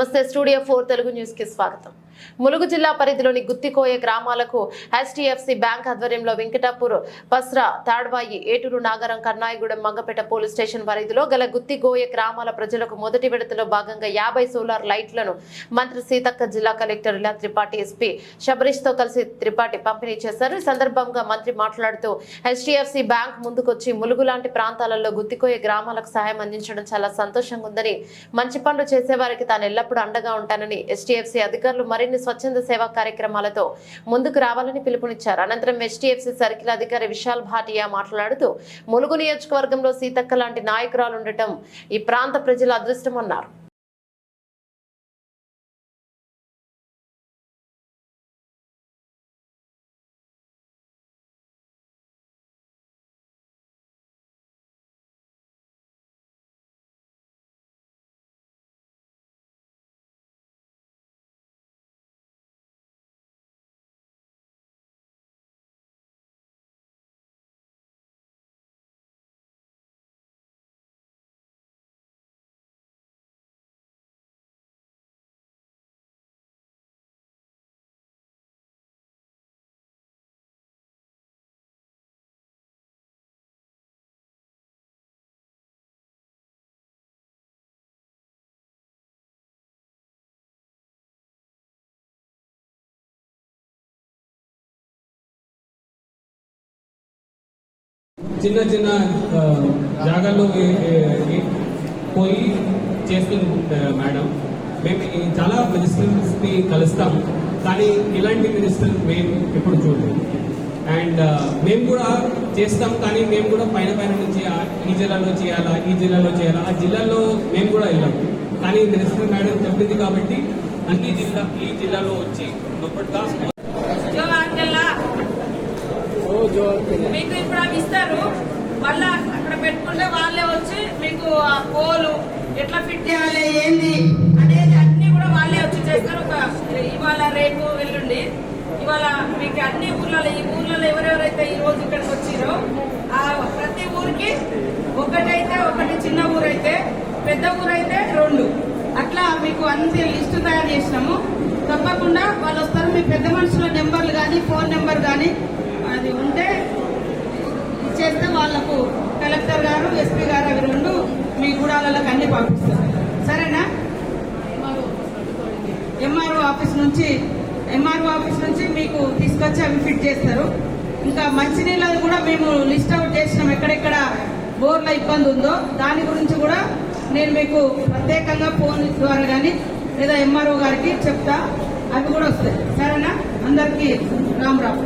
నమస్తే studio four Telugu న్యూస్కి స్వాగతం. ములుగు జిల్లా పరిధిలోని గుత్తికోయ గ్రామాలకు హెచ్డిఎఫ్సి బ్యాంక్ ఆధ్వర్యంలో వెంకటాపూర్ పస్రా తాడ్వాయి ఏటూరు నాగరం కన్నాయగూడెం మంగపేట పోలీస్ స్టేషన్ పరిధిలో గల గుత్తిగోయ గ్రామాల ప్రజలకు మొదటి విడతలో భాగంగా యాభై సోలార్ లైట్లను మంత్రి సీతక్క జిల్లా కలెక్టర్ ఇలా త్రిపాఠి ఎస్పీ శబరీష్తో కలిసి త్రిపాఠి పంపిణీ చేశారు. ఈ సందర్భంగా మంత్రి మాట్లాడుతూ హెచ్డిఎఫ్సి బ్యాంక్ ముందుకొచ్చి ములుగు లాంటి ప్రాంతాలలో గుత్తికోయ గ్రామాలకు సహాయం అందించడం చాలా సంతోషంగా ఉందని మంచి పనులు చేసేవారికి తాను ఎల్లప్పుడూ అండగా ఉంటానని ఎస్టీఎఫ్సీ అధికారులు మరిన్ని స్వచ్ఛంద సేవా కార్యక్రమాలతో ముందుకు రావాలని పిలుపునిచ్చారు. అనంతరం ఎస్టీఎఫ్సీ సర్కిల్ అధికారి విశాల్ భాటియా మాట్లాడుతూ ములుగు నియోజకవర్గంలో సీతక్క లాంటి నాయకురాలు ఉండటం ఈ ప్రాంత ప్రజల అదృష్టమన్నారు. చిన్న చిన్న జాగాల్లో పోయి చేస్తుంది మేడం. మేము చాలా మినిస్టర్స్ని కలుస్తాం కానీ ఇలాంటి మినిస్టర్ మేము ఎప్పుడు చూడలేదు. అండ్ మేము కూడా చేస్తాం కానీ మేము కూడా పైన పైన నుంచి ఈ జిల్లాలో చేయాలా ఈ జిల్లాలో చేయాలా ఆ జిల్లాలో మేము కూడా వెళ్ళాం. కానీ మినిస్టర్ మేడం చెప్పింది కాబట్టి అన్ని జిల్లా ఈ జిల్లాలో వచ్చి లోపల మీకు ఇప్పుడు అవి ఇస్తారు. మళ్ళా అక్కడ పెట్టుకుంటే వాళ్ళే వచ్చి మీకు ఆ పోలు ఎట్లా ఫిట్ చేయాలి ఏంది అనేది అన్ని కూడా వాళ్ళే వచ్చి చేస్తారు. ఒక ఇవాళ రేపు వెళ్ళండి ఇవాళ మీకు అన్ని ఊర్లలో ఈ ఊర్లలో ఎవరెవరైతే ఈ రోజు ఇక్కడికి వచ్చిరో ఆ ప్రతి ఊరికి ఒకటైతే ఒకటి చిన్న ఊరైతే పెద్ద ఊరైతే రెండు. అట్లా మీకు అన్ని లిస్టు తయారు చేసినాము. తప్పకుండా వాళ్ళు వస్తారు. మీ పెద్ద మనుషుల నెంబర్లు కానీ ఫోన్ నెంబర్ కానీ కలెక్టర్ గారు ఎస్పీ గారు అవి రెండు మీ గూడాలకు అన్ని పంపిస్తారు. సరేనా? ఎంఆర్ఓ ఆఫీస్ నుంచి ఎంఆర్ఓ ఆఫీస్ నుంచి మీకు తీసుకొచ్చి అవి ఫిట్ చేస్తారు. ఇంకా మంచినీళ్ళది కూడా మేము లిస్ట్ అవుట్ చేసినాం ఎక్కడెక్కడ బోర్ల ఇబ్బంది ఉందో. దాని గురించి కూడా నేను మీకు ప్రత్యేకంగా ఫోన్ ద్వారా కానీ లేదా ఎంఆర్ఓ గారికి చెప్తా. అవి కూడా వస్తాయి. సరేనా? అందరికీ రామ్ రామ్.